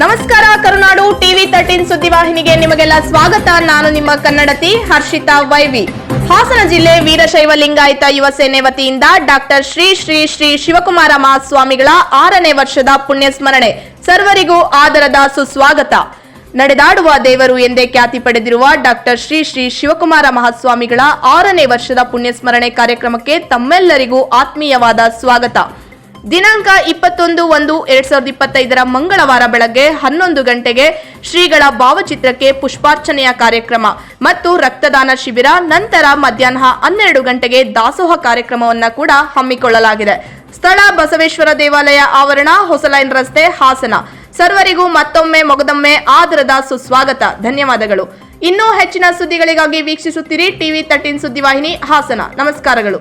ನಮಸ್ಕಾರ, ಕರುನಾಡು TV thirteen ಸುದ್ದಿವಾಹಿನಿಗೆ ನಿಮಗೆಲ್ಲ ಸ್ವಾಗತ. ನಾನು ನಿಮ್ಮ ಕನ್ನಡತಿ ಹರ್ಷಿತಾ ವೈವಿ. ಹಾಸನ ಜಿಲ್ಲೆ ವೀರಶೈವ ಲಿಂಗಾಯತ ಯುವ ಸೇನೆ ವತಿಯಿಂದ ಡಾಕ್ಟರ್ ಶ್ರೀ ಶ್ರೀ ಶ್ರೀ ಶಿವಕುಮಾರ ಮಹಾಸ್ವಾಮಿಗಳ ಆರನೇ ವರ್ಷದ ಪುಣ್ಯ ಸ್ಮರಣೆ ಸರ್ವರಿಗೂ ಆದರದ ಸುಸ್ವಾಗತ. ನಡೆದಾಡುವ ದೇವರು ಎಂದೇ ಖ್ಯಾತಿ ಪಡೆದಿರುವ ಡಾಕ್ಟರ್ ಶ್ರೀ ಶ್ರೀ ಶಿವಕುಮಾರ ಮಹಾಸ್ವಾಮಿಗಳ ಆರನೇ ವರ್ಷದ ಪುಣ್ಯ ಸ್ಮರಣೆ ಕಾರ್ಯಕ್ರಮಕ್ಕೆ ತಮ್ಮೆಲ್ಲರಿಗೂ ಆತ್ಮೀಯವಾದ ಸ್ವಾಗತ. ದಿನಾಂಕ ಇಪ್ಪತ್ತೊಂದು ಒಂದು ಎರಡ್ ಸಾವಿರದ ಇಪ್ಪತ್ತೈದರ ಮಂಗಳವಾರ ಬೆಳಗ್ಗೆ ಹನ್ನೊಂದು ಗಂಟೆಗೆ ಶ್ರೀಗಳ ಭಾವಚಿತ್ರಕ್ಕೆ ಪುಷ್ಪಾರ್ಚನೆಯ ಕಾರ್ಯಕ್ರಮ ಮತ್ತು ರಕ್ತದಾನ ಶಿಬಿರ, ನಂತರ ಮಧ್ಯಾಹ್ನ ಹನ್ನೆರಡು ಗಂಟೆಗೆ ದಾಸೋಹ ಕಾರ್ಯಕ್ರಮವನ್ನ ಕೂಡ ಹಮ್ಮಿಕೊಳ್ಳಲಾಗಿದೆ. ಸ್ಥಳ ಬಸವೇಶ್ವರ ದೇವಾಲಯ ಆವರಣ, ಹೊಸಲೈನ್ ರಸ್ತೆ, ಹಾಸನ. ಸರ್ವರಿಗೂ ಮತ್ತೊಮ್ಮೆ ಮೊಗದೊಮ್ಮೆ ಆದರದ ಸುಸ್ವಾಗತ. ಧನ್ಯವಾದಗಳು. ಇನ್ನೂ ಹೆಚ್ಚಿನ ಸುದ್ದಿಗಳಿಗಾಗಿ ವೀಕ್ಷಿಸುತ್ತೀರಿ ಟಿವಿ ತರ್ಟೀನ್ ಸುದ್ದಿವಾಹಿನಿ ಹಾಸನ. ನಮಸ್ಕಾರಗಳು.